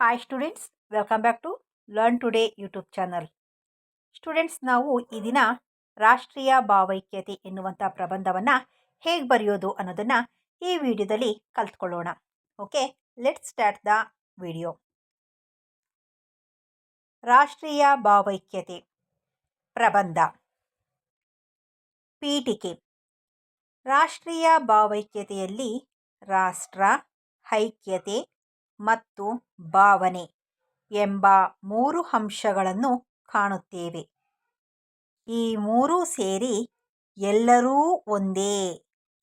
Hi students welcome back to learn today YouTube channel students ನಾವು ಈ ದಿನ ರಾಷ್ಟ್ರೀಯ ಭಾವೈಕ್ಯತೆ ಎನ್ನುವಂಥ ಪ್ರಬಂಧವನ್ನು ಹೇಗೆ ಬರೆಯೋದು ಅನ್ನೋದನ್ನು ಈ ವಿಡಿಯೋದಲ್ಲಿ ಕಲ್ತ್ಕೊಳ್ಳೋಣ. Okay let's start the video ರಾಷ್ಟ್ರೀಯ ಭಾವೈಕ್ಯತೆ ಪ್ರಬಂಧ. ಪೀಠಿಕೆ. ರಾಷ್ಟ್ರೀಯ ಭಾವೈಕ್ಯತೆಯಲ್ಲಿ ರಾಷ್ಟ್ರ, ಐಕ್ಯತೆ ಮತ್ತು ಭಾವನೆ ಎಂಬ ಮೂರು ಅಂಶಗಳನ್ನು ಕಾಣುತ್ತೇವೆ. ಈ ಮೂರೂ ಸೇರಿ ಎಲ್ಲರೂ ಒಂದೇ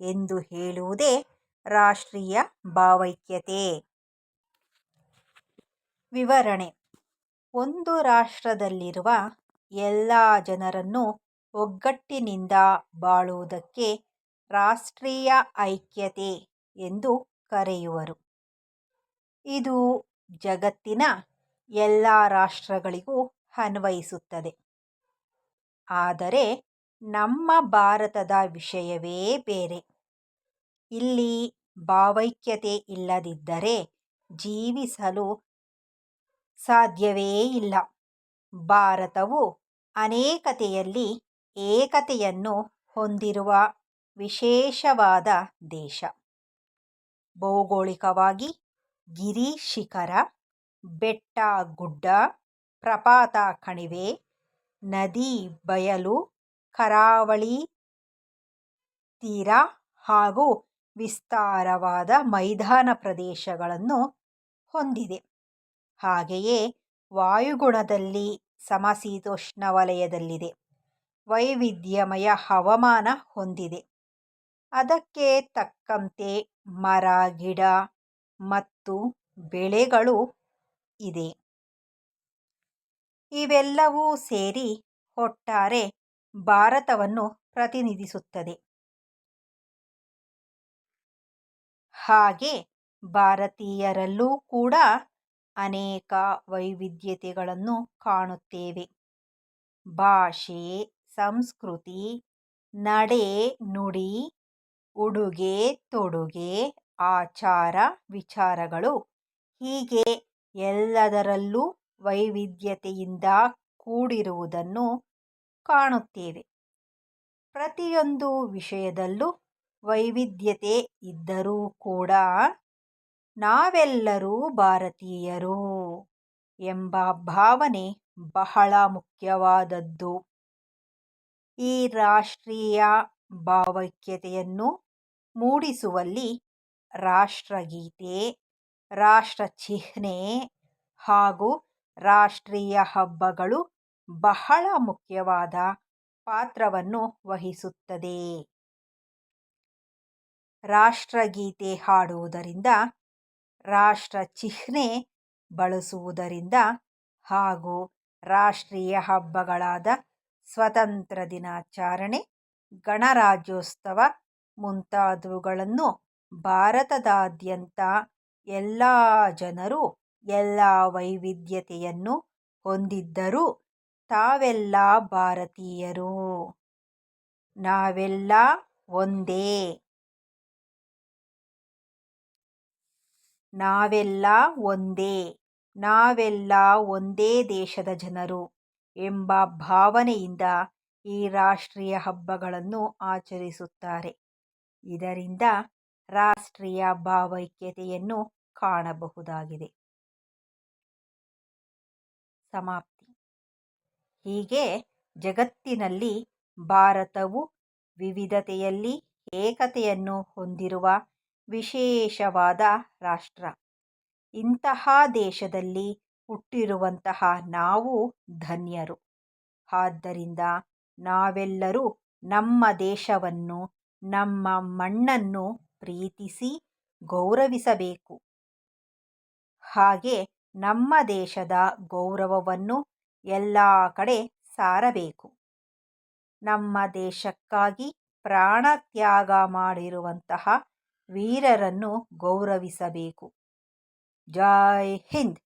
ಎಂದು ಹೇಳುವುದೇ ರಾಷ್ಟ್ರೀಯ ಭಾವೈಕ್ಯತೆ. ವಿವರಣೆ. ಒಂದು ರಾಷ್ಟ್ರದಲ್ಲಿರುವ ಎಲ್ಲ ಜನರನ್ನು ಒಗ್ಗಟ್ಟಿನಿಂದ ಬಾಳುವುದಕ್ಕೆ ರಾಷ್ಟ್ರೀಯ ಐಕ್ಯತೆ ಎಂದು ಕರೆಯುವರು. ಇದು ಜಗತ್ತಿನ ಎಲ್ಲ ರಾಷ್ಟ್ರಗಳಿಗೂ ಅನ್ವಯಿಸುತ್ತದೆ. ಆದರೆ ನಮ್ಮ ಭಾರತದ ವಿಷಯವೇ ಬೇರೆ. ಇಲ್ಲಿ ಭಾವೈಕ್ಯತೆ ಇಲ್ಲದಿದ್ದರೆ ಜೀವಿಸಲು ಸಾಧ್ಯವೇ ಇಲ್ಲ. ಭಾರತವು ಅನೇಕತೆಯಲ್ಲಿ ಏಕತೆಯನ್ನು ಹೊಂದಿರುವ ವಿಶೇಷವಾದ ದೇಶ. ಭೌಗೋಳಿಕವಾಗಿ ಗಿರಿ ಶಿಖರ, ಬೆಟ್ಟ ಗುಡ್ಡ, ಪ್ರಪಾತ ಕಣಿವೆ, ನದಿ ಬಯಲು, ಕರಾವಳಿ ತೀರ ಹಾಗೂ ವಿಸ್ತಾರವಾದ ಮೈದಾನ ಪ್ರದೇಶಗಳನ್ನು ಹೊಂದಿದೆ. ಹಾಗೆಯೇ ವಾಯುಗುಣದಲ್ಲಿ ಸಮಶೀತೋಷ್ಣ ವಲಯದಲ್ಲಿದೆ ವೈವಿಧ್ಯಮಯ ಹವಾಮಾನ ಹೊಂದಿದೆ. ಅದಕ್ಕೆ ತಕ್ಕಂತೆ ಮರ, ಗಿಡ ಮತ್ತು ಬೆಳೆಗಳು ಇದೆ ಇವೆಲ್ಲವೂ ಸೇರಿ ಒಟ್ಟಾರೆ ಭಾರತವನ್ನು ಪ್ರತಿನಿಧಿಸುತ್ತದೆ. ಹಾಗೆ ಭಾರತೀಯರಲ್ಲೂ ಕೂಡ ಅನೇಕ ವೈವಿಧ್ಯತೆಗಳನ್ನು ಕಾಣುತ್ತೇವೆ. ಭಾಷೆ, ಸಂಸ್ಕೃತಿ, ನಡೆ ನುಡಿ, ಉಡುಗೆ ತೊಡುಗೆ ಆಚಾರ ವಿಚಾರಗಳು. ಹೀಗೆ ಎಲ್ಲದರಲ್ಲೂ ವೈವಿಧ್ಯತೆಯಿಂದ ಕೂಡಿರುವುದನ್ನು ಕಾಣುತ್ತೇವೆ. ಪ್ರತಿಯೊಂದು ವಿಷಯದಲ್ಲೂ ವೈವಿಧ್ಯತೆ ಇದ್ದರೂ ಕೂಡ ನಾವೆಲ್ಲರೂ ಭಾರತೀಯರು ಎಂಬ ಭಾವನೆ ಬಹಳ ಮುಖ್ಯವಾದದ್ದು. ಈ ರಾಷ್ಟ್ರೀಯ ಭಾವೈಕ್ಯತೆಯನ್ನು ಮೂಡಿಸುವಲ್ಲಿ ರಾಷ್ಟ್ರಗೀತೆ ರಾಷ್ಟ್ರ ಚಿಹ್ನೆ ಹಾಗೂ ರಾಷ್ಟ್ರೀಯ ಹಬ್ಬಗಳು ಬಹಳ ಮುಖ್ಯವಾದ ಪಾತ್ರವನ್ನು ವಹಿಸುತ್ತದೆ. ರಾಷ್ಟ್ರಗೀತೆ ಹಾಡುವುದರಿಂದ, ರಾಷ್ಟ್ರಚಿಹ್ನೆ ಬಳಸುವುದರಿಂದ ಹಾಗೂ ರಾಷ್ಟ್ರೀಯ ಹಬ್ಬಗಳಾದ ಸ್ವತಂತ್ರ ದಿನಾಚರಣೆ, ಗಣರಾಜ್ಯೋತ್ಸವ ಮುಂತಾದವುಗಳನ್ನು ಭಾರತದಾದ್ಯಂತ ಎಲ್ಲ ಜನರು ಎಲ್ಲ ವೈವಿಧ್ಯತೆಯನ್ನು ಹೊಂದಿದ್ದರೂ. ತಾವೆಲ್ಲ ಭಾರತೀಯರು. ನಾವೆಲ್ಲ ಒಂದೇ. ನಾವೆಲ್ಲ ಒಂದೇ. ನಾವೆಲ್ಲ ಒಂದೇ ದೇಶದ ಜನರು ಎಂಬ ಭಾವನೆಯಿಂದ ಈ ರಾಷ್ಟ್ರೀಯ ಹಬ್ಬಗಳನ್ನು ಆಚರಿಸುತ್ತಾರೆ. ಇದರಿಂದ ರಾಷ್ಟ್ರೀಯ ಭಾವೈಕ್ಯತೆಯನ್ನು ಕಾಣಬಹುದಾಗಿದೆ. ಸಮಾಪ್ತಿ. ಹೀಗೆ ಜಗತ್ತಿನಲ್ಲಿ ಭಾರತವು ವಿವಿಧತೆಯಲ್ಲಿ ಏಕತೆಯನ್ನು ಹೊಂದಿರುವ ವಿಶೇಷವಾದ ರಾಷ್ಟ್ರ. ಇಂತಹ ದೇಶದಲ್ಲಿ ಹುಟ್ಟಿರುವಂತಹ ನಾವು ಧನ್ಯರು. ಆದ್ದರಿಂದ ನಾವೆಲ್ಲರೂ ನಮ್ಮ ದೇಶವನ್ನು, ನಮ್ಮ ಮಣ್ಣನ್ನು ಪ್ರೀತಿಸಿ ಗೌರವಿಸಬೇಕು. ಹಾಗೆ ನಮ್ಮ ದೇಶದ ಗೌರವವನ್ನು ಎಲ್ಲ ಕಡೆ ಸಾರಬೇಕು. ನಮ್ಮ ದೇಶಕ್ಕಾಗಿ ಪ್ರಾಣ ತ್ಯಾಗ ಮಾಡಿರುವಂತಹ ವೀರರನ್ನು ಗೌರವಿಸಬೇಕು. ಜೈ ಹಿಂದ್!